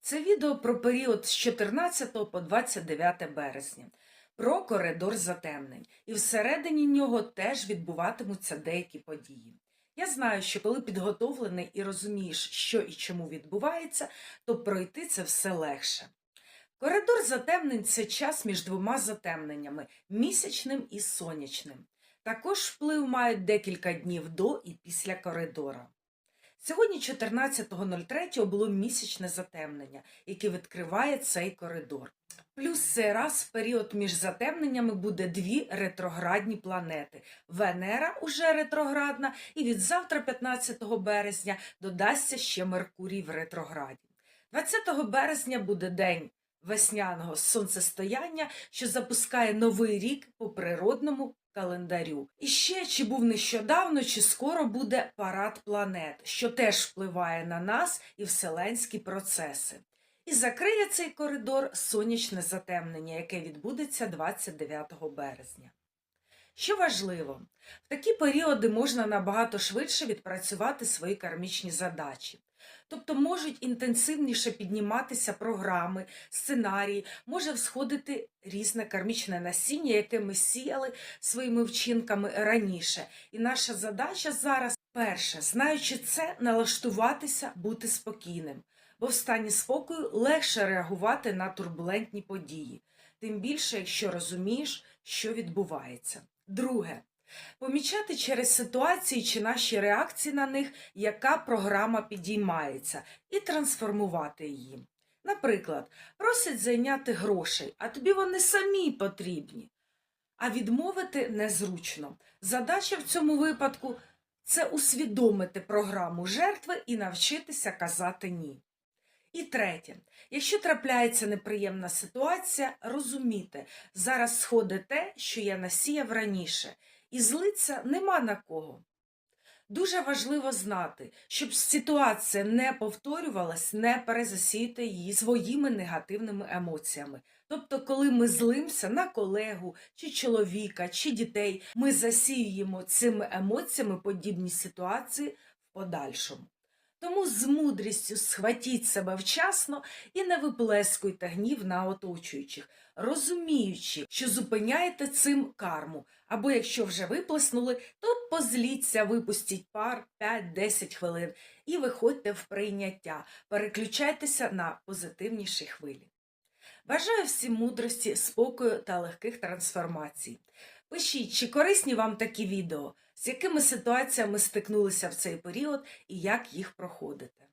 Це відео про період з 14 по 29 березня, про коридор затемнень, і всередині нього теж відбуватимуться деякі події. Я знаю, що коли підготовлений і розумієш, що і чому відбувається, то пройти це все легше. Коридор затемнень це час між двома затемненнями місячним і сонячним. Також вплив мають декілька днів до і після коридора. Сьогодні, 14.03, було місячне затемнення, яке відкриває цей коридор. Плюс цей раз в період між затемненнями буде дві ретроградні планети. Венера уже ретроградна, і від завтра, 15 березня, додасться ще Меркурій в ретрограді. 20 березня буде день весняного сонцестояння, що запускає новий рік по природному календарю. І ще чи був нещодавно, чи скоро буде парад планет, що теж впливає на нас і вселенські процеси. І закриє цей коридор сонячне затемнення, яке відбудеться 29 березня. Що важливо, в такі періоди можна набагато швидше відпрацювати свої кармічні задачі. Тобто можуть інтенсивніше підніматися програми, сценарії, може всходити різне кармічне насіння, яке ми сіяли своїми вчинками раніше. І наша задача зараз перше, знаючи це, налаштуватися, бути спокійним, бо в стані спокою легше реагувати на турбулентні події, тим більше, якщо розумієш, що відбувається. Друге. Помічати через ситуації чи наші реакції на них, яка програма підіймається, і трансформувати її. Наприклад, просять зайняти грошей, а тобі вони самі потрібні. А відмовити незручно. Задача в цьому випадку це усвідомити програму жертви і навчитися казати ні. І третє, якщо трапляється неприємна ситуація, розуміти, зараз сходить те, що я насіяв раніше, і злиться нема на кого. Дуже важливо знати, щоб ситуація не повторювалась, не перезасіяти її своїми негативними емоціями. Тобто, коли ми злимося на колегу, чи чоловіка, чи дітей, ми засіюємо цими емоціями подібні ситуації в подальшому. Тому з мудрістю схватіть себе вчасно і не виплескуйте гнів на оточуючих, розуміючи, що зупиняєте цим карму, або якщо вже виплеснули, то позліться, випустіть пар 5-10 хвилин і виходьте в прийняття, переключайтеся на позитивніші хвилі. Бажаю всім мудрості, спокою та легких трансформацій. Пишіть, чи корисні вам такі відео, з якими ситуаціями стикнулися в цей період і як їх проходити.